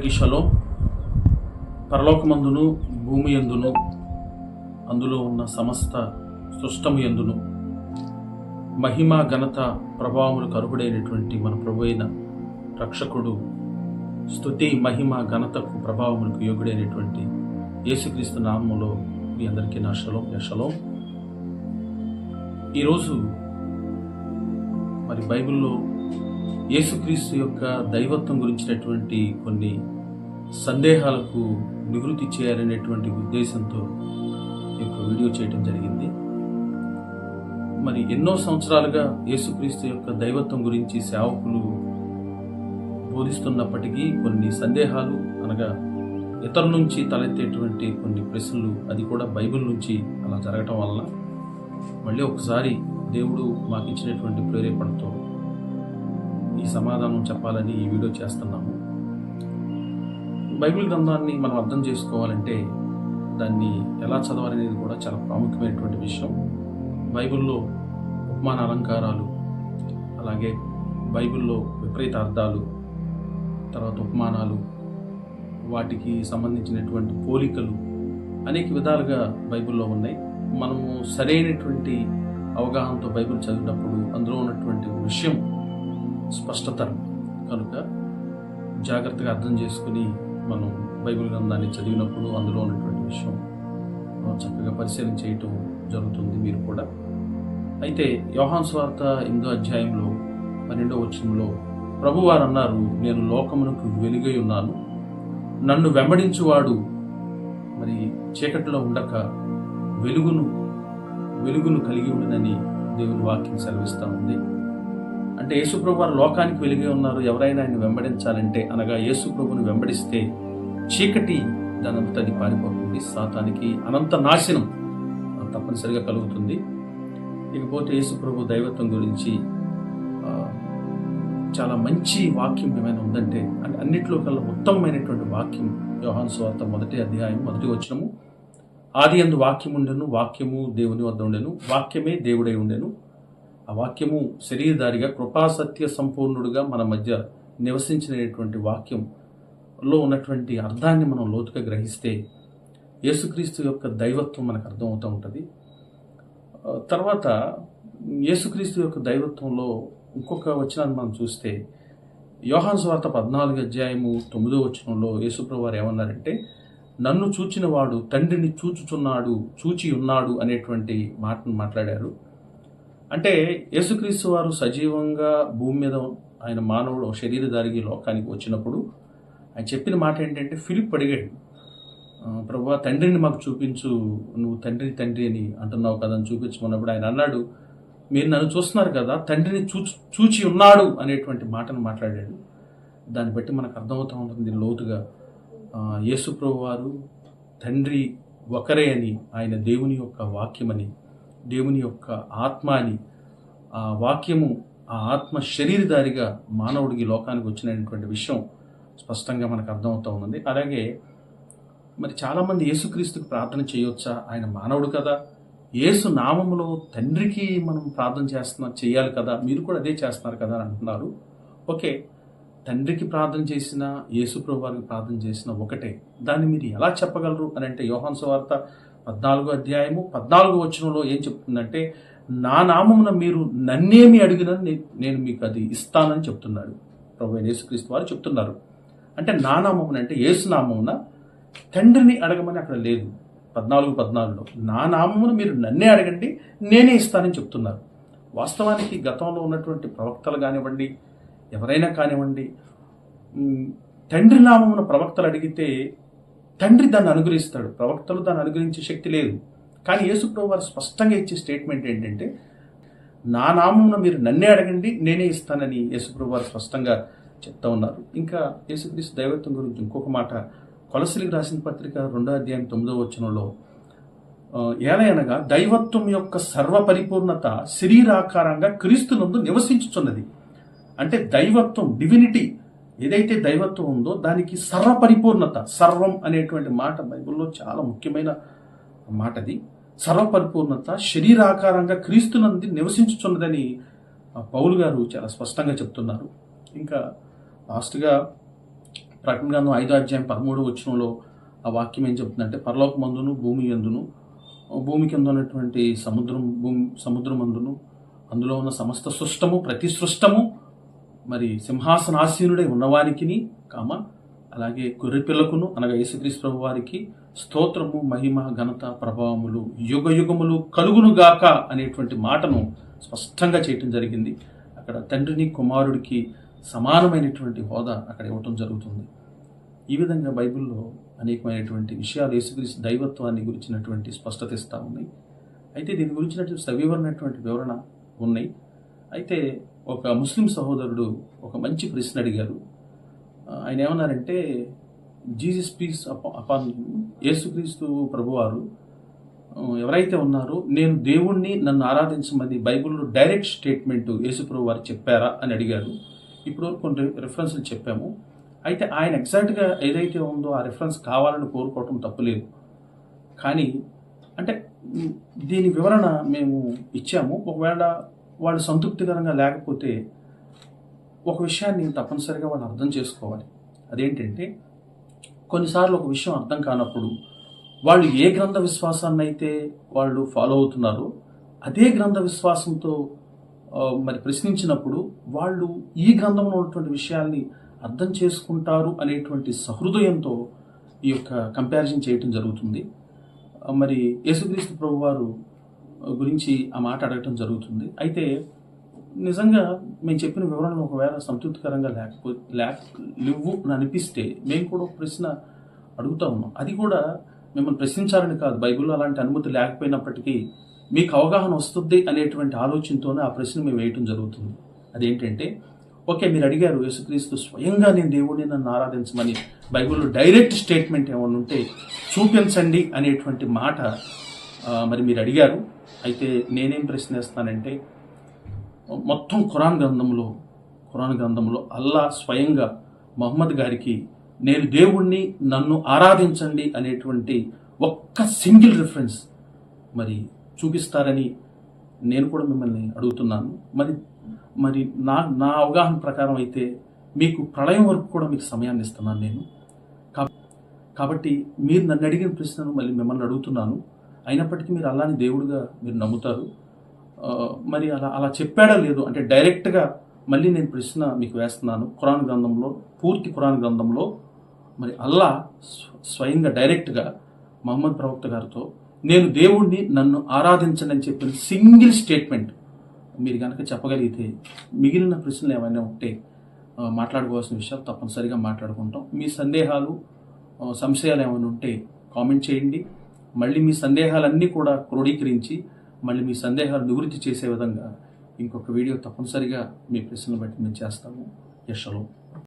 అందరికీ షలో. పరలోకమందును భూమి ఎందును అందులో ఉన్న సమస్త సృష్టము ఎందును మహిమ ఘనత ప్రభావములు కరుబుడైనటువంటి మన ప్రభు అయిన రక్షకుడు స్థుతి మహిమ ఘనతకు ప్రభావములకు యోగుడైనటువంటి యేసుక్రీస్తు నామములో మీ అందరికీ నా షలో యశలో ఈరోజు మరి బైబిల్లో యేసుక్రీస్తు యొక్క దైవత్వం గురించినటువంటి కొన్ని సందేహాలకు నివృత్తి చేయాలనేటువంటి ఉద్దేశంతో యొక్క వీడియో చేయడం జరిగింది. మరి ఎన్నో సంవత్సరాలుగా యేసుక్రీస్తు యొక్క దైవత్వం గురించి సేవకులు బోధిస్తున్నప్పటికీ కొన్ని సందేహాలు అనగా ఇతరుల నుంచి తలెత్తేటువంటి కొన్ని ప్రశ్నలు అది కూడా బైబిల్ నుంచి అలా జరగటం వలన మళ్ళీ ఒకసారి దేవుడు మాకు ఇచ్చినటువంటి ప్రేరేపణతో ఈ సమాధానం చెప్పాలని ఈ వీడియో చేస్తున్నాము. బైబిల్ గ్రంథాన్ని మనం అర్థం చేసుకోవాలంటే దాన్ని ఎలా చదవాలనేది కూడా చాలా ప్రాముఖ్యమైనటువంటి విషయం. బైబిల్లో ఉపమాన అలంకారాలు అలాగే బైబిల్లో విపరీత అర్థాలు తర్వాత ఉపమానాలు వాటికి సంబంధించినటువంటి పోలికలు అనేక విధాలుగా బైబిల్లో ఉన్నాయి. మనము సరైనటువంటి అవగాహనతో బైబిల్ చదివినప్పుడు అందులో ఉన్నటువంటి విషయం స్పష్టతరం కనుక జాగ్రత్తగా అర్థం చేసుకుని మనం బైబిల్ గ్రంథాన్ని చదివినప్పుడు అందులో ఉన్నటువంటి విషయం చక్కగా పరిశీలన చేయటం జరుగుతుంది మీరు కూడా. అయితే యోహాన్ స్వార్త ఎనిమిదో అధ్యాయంలో పన్నెండో వచనంలో ప్రభువారు అన్నారు నేను లోకమునకు వెలుగై ఉన్నాను. నన్ను వెంబడించువాడు మరి చీకటిలో ఉండక వెలుగును వెలుగును కలిగి ఉండనని దేవుని వాక్యం సెలవిస్తూ ఉంది. అంటే యేసుప్రభు వారు లోకానికి వెలిగి ఉన్నారు. ఎవరైనా ఆయన వెంబడించాలంటే అనగా యేసుప్రభుని వెంబడిస్తే చీకటి దానంతది పారిపోతుంది. సాతానికి అనంత నాశనం తప్పనిసరిగా కలుగుతుంది. ఇకపోతే యేసుప్రభు దైవత్వం గురించి చాలా మంచి వాక్యం ఏమైనా ఉందంటే అంటే అన్నిట్లో కల్లా ఉత్తమమైనటువంటి వాక్యం యోహాను స్వార్థ మొదటి అధ్యాయం మొదటి వచ్చినము ఆది అందు వాక్యం ఉండెను వాక్యము దేవుని వద్ద ఉండెను వాక్యమే దేవుడై ఉండెను. ఆ వాక్యము శరీరధారిగా కృపాసత్య సంపూర్ణుడుగా మన మధ్య నివసించినటువంటి వాక్యంలో ఉన్నటువంటి అర్థాన్ని మనం లోతుగా గ్రహిస్తే యేసుక్రీస్తు యొక్క దైవత్వం మనకు అర్థమవుతూ ఉంటుంది. తర్వాత యేసుక్రీస్తు యొక్క దైవత్వంలో ఇంకొక వచనాన్ని మనం చూస్తే యోహాన్ స్వార్త పద్నాలుగు అధ్యాయము తొమ్మిదో వచనంలో యేసుప్రభు వారు ఏమన్నారంటే నన్ను చూచిన వాడు తండ్రిని చూచుచున్నాడు చూచి ఉన్నాడు అనేటువంటి మాటను మాట్లాడారు. అంటే యేసుక్రీస్తు వారు సజీవంగా భూమి మీద ఆయన మానవుడు ఒక శరీరధారికి లోకానికి వచ్చినప్పుడు ఆయన చెప్పిన మాట ఏంటంటే ఫిలిప్ అడిగాడు ప్రభు తండ్రిని మాకు చూపించు నువ్వు తండ్రి తండ్రి అని అంటున్నావు కదా అని చూపించమన్నప్పుడు ఆయన అన్నాడు మీరు నన్ను చూస్తున్నారు కదా తండ్రిని చూచి చూచి ఉన్నాడు అనేటువంటి మాటను మాట్లాడాడు. దాన్ని బట్టి మనకు అర్థమవుతూ ఉంటుంది లోతుగా యేసు ప్రభు వారు తండ్రి ఒకరే అని ఆయన దేవుని యొక్క వాక్యమని దేవుని యొక్క ఆత్మ అని ఆ వాక్యము ఆ ఆత్మ శరీరధారిగా మానవుడికి లోకానికి వచ్చినటువంటి విషయం స్పష్టంగా మనకు అర్థమవుతూ ఉన్నది. అలాగే మరి చాలామంది యేసుక్రీస్తుకి ప్రార్థన చేయొచ్చా? ఆయన మానవుడు కదా. యేసు నామములో తండ్రికి మనం ప్రార్థన చేస్తున్నా చేయాలి కదా. మీరు కూడా అదే చేస్తున్నారు కదా అని అంటున్నారు. ఓకే తండ్రికి ప్రార్థన చేసిన యేసుప్రభు వారికి ప్రార్థన చేసిన ఒకటే. దాన్ని మీరు ఎలా చెప్పగలరు అని అంటే యోహాన్ వార్త పద్నాలుగో అధ్యాయము పద్నాలుగో వచనంలో ఏం చెప్తుందంటే నా నామమున మీరు నన్నేమి అడిగినా నేను మీకు అది ఇస్తానని చెప్తున్నాడు. ప్రభు యేసుక్రీస్తు వారు చెప్తున్నారు. అంటే నా నామమున అంటే నామమున తండ్రిని అడగమని అక్కడ లేదు. పద్నాలుగు పద్నాలుగులో నా నామమున మీరు నన్నే అడగండి నేనే ఇస్తానని చెప్తున్నారు. వాస్తవానికి గతంలో ఉన్నటువంటి ప్రవక్తలు కానివ్వండి ఎవరైనా కానివ్వండి తండ్రి నామమున ప్రవక్తలు అడిగితే తండ్రి దాన్ని అనుగ్రహిస్తాడు. ప్రవక్తలు దాన్ని అనుగ్రహించే శక్తి లేదు. కానీ యేసుప్రభు వారు స్పష్టంగా ఇచ్చే స్టేట్మెంట్ ఏంటంటే నా నామమున మీరు నన్నే అడగండి నేనే ఇస్తానని యేసుప్రభు వారు స్పష్టంగా చెప్తా ఉన్నారు. ఇంకా యేసుక్రీస్తు దైవత్వం గురించి ఇంకొక మాట. కొలసిలికి రాసిన పత్రిక రెండో అధ్యాయం తొమ్మిదో వచనంలో ఏలయనగా దైవత్వం యొక్క సర్వ పరిపూర్ణత శరీరాకారంగా క్రీస్తునందు నివసించుచున్నది. అంటే దైవత్వం డివినిటీ ఏదైతే దైవత్వం ఉందో దానికి సర్వ పరిపూర్ణత సర్వం అనేటువంటి మాట బైబిల్లో చాలా ముఖ్యమైన మాటది సర్వపరిపూర్ణత శరీరాకారంగా క్రీస్తునంది నివసించుచున్నదని పౌలు గారు చాలా స్పష్టంగా చెప్తున్నారు. ఇంకా లాస్ట్గా ప్రకటనగాను ఐదో అధ్యాయం పదమూడు వచనంలో ఆ వాక్యం ఏం చెప్తుందంటే పరలోక మందును భూమి ఎందును భూమి కింద ఉన్నటువంటి సముద్రం భూమి సముద్రం అందులో ఉన్న సమస్త సృష్టము ప్రతి సృష్టము మరి సింహాసనాసీనుడై ఉన్నవారికిని కామ అలాగే గొర్రెపిల్లకును అనగా యేసుక్రీస్తు ప్రభు వారికి స్తోత్రము మహిమ ఘనత ప్రభావములు యుగ యుగములు కలుగునుగాక అనేటువంటి మాటను స్పష్టంగా చేయటం జరిగింది. అక్కడ తండ్రిని కుమారుడికి సమానమైనటువంటి హోదా అక్కడ ఇవ్వటం జరుగుతుంది. ఈ విధంగా బైబిల్లో అనేకమైనటువంటి విషయాలు యేసుక్రీస్తు దైవత్వాన్ని గురించినటువంటి స్పష్టత ఇస్తూ ఉన్నాయి. అయితే దీని గురించినటువంటి సవివరమైనటువంటి వివరణ ఉన్నాయి. అయితే ఒక ముస్లిం సహోదరుడు ఒక మంచి ప్రశ్న అడిగారు. ఆయన ఏమన్నారంటే జీసస్ పీస్ అపాన్ యేసుక్రీస్తు ప్రభువారు ఎవరైతే ఉన్నారో నేను దేవుణ్ణి నన్ను ఆరాధించమని బైబిల్లో డైరెక్ట్ స్టేట్మెంట్ యేసుప్రభు వారు చెప్పారా? అని అడిగారు. ఇప్పుడు కొన్ని రిఫరెన్స్లు చెప్పాము. అయితే ఆయన ఎగ్జాక్ట్గా ఏదైతే ఉందో ఆ రిఫరెన్స్ కావాలని కోరుకోవటం తప్పులేదు. కానీ అంటే దీని వివరణ మేము ఇచ్చాము. ఒకవేళ వాళ్ళు సంతృప్తికరంగా లేకపోతే ఒక విషయాన్ని తప్పనిసరిగా వాళ్ళు అర్థం చేసుకోవాలి. అదేంటంటే కొన్నిసార్లు ఒక విషయం అర్థం కానప్పుడు వాళ్ళు ఏ గ్రంథ విశ్వాసాన్ని అయితే వాళ్ళు ఫాలో అవుతున్నారో అదే గ్రంథ విశ్వాసంతో మరి ప్రశ్నించినప్పుడు వాళ్ళు ఈ గ్రంథంలో ఉన్నటువంటి విషయాల్ని అర్థం చేసుకుంటారు అనేటువంటి సహృదయంతో ఈ యొక్క కంపారిజన్ చేయటం జరుగుతుంది. మరి యేసుక్రీస్తు ప్రభు వారు గురించి ఆ మాట అడగటం జరుగుతుంది. అయితే నిజంగా మేము చెప్పిన వివరణలు ఒకవేళ సంతృప్తికరంగా లేకపోతే లేక లేవు అని అనిపిస్తే మేము కూడా ఒక ప్రశ్న అడుగుతా ఉన్నాం. అది కూడా మిమ్మల్ని ప్రశ్నించాలని కాదు. బైబిల్లో అలాంటి అనుమతి లేకపోయినప్పటికీ మీకు అవగాహన వస్తుంది అనేటువంటి ఆలోచనతోనే ఆ ప్రశ్న మేము వేయటం జరుగుతుంది. అదేంటంటే ఓకే మీరు అడిగారు యేసుక్రీస్తు స్వయంగా నేను దేవుడిని నన్ను ఆరాధించమని బైబిల్లో డైరెక్ట్ స్టేట్మెంట్ ఏమైనా ఉంటే చూపించండి అనేటువంటి మాట మరి మీరు అడిగారు. అయితే నేనేం ప్రశ్నిస్తానంటే మొత్తం ఖురాన్ గ్రంథంలో ఖురాన్ గ్రంథంలో అల్లా స్వయంగా మహమ్మద్ గారికి నేను దేవుణ్ణి నన్ను ఆరాధించండి అనేటువంటి ఒక్క సింగిల్ రిఫరెన్స్ మరి చూపిస్తారని నేను కూడా మిమ్మల్ని అడుగుతున్నాను. మరి మరి నా నా అవగాహన ప్రకారం అయితే మీకు ప్రళయం వరకు కూడా మీకు సమయాన్ని ఇస్తున్నాను నేను. కాబ- కాబట్టి మీరు నన్ను అడిగిన ప్రశ్నను మళ్ళీ మిమ్మల్ని అడుగుతున్నాను. అయినప్పటికీ మీరు అల్లాని దేవుడిగా మీరు నమ్ముతారు. మరి అలా అలా చెప్పాడా లేదు అంటే డైరెక్ట్గా మళ్ళీ నేను ప్రశ్న మీకు వేస్తున్నాను. ఖురాన్ గ్రంథంలో పూర్తి ఖురాన్ గ్రంథంలో మరి అల్లా స్వ- స్వయంగా డైరెక్ట్గా మహమ్మద్ ప్రవక్త గారితో నేను దేవుణ్ణి నన్ను ఆరాధించండి అని చెప్పిన సింగిల్ స్టేట్మెంట్ మీరు కనుక చెప్పగలిగితే మిగిలిన ప్రశ్నలు ఏమైనా ఉంటే మాట్లాడుకోవాల్సిన విషయాలు తప్పనిసరిగా మాట్లాడుకుంటాం. మీ సందేహాలు సంశయాలు ఏమైనా ఉంటే కామెంట్ చేయండి. మళ్ళీ మీ సందేహాలన్నీ కూడా క్రోడీకరించి మళ్ళీ మీ సందేహాలు నివృత్తి చేసే విధంగా ఇంకొక వీడియో తప్పనిసరిగా మీ ప్రశ్నలు బట్టి మేము చేస్తాము. యశలో